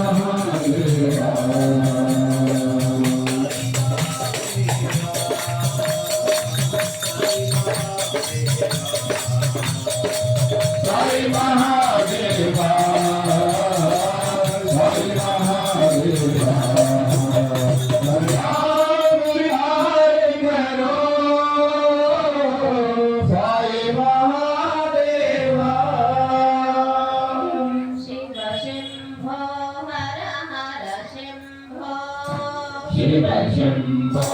Bye, Maha. Shiva Shambho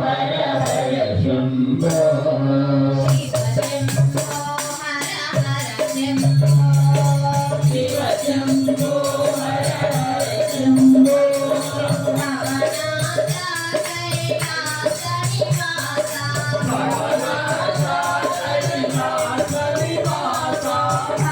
Hara Hara Shambho Bye.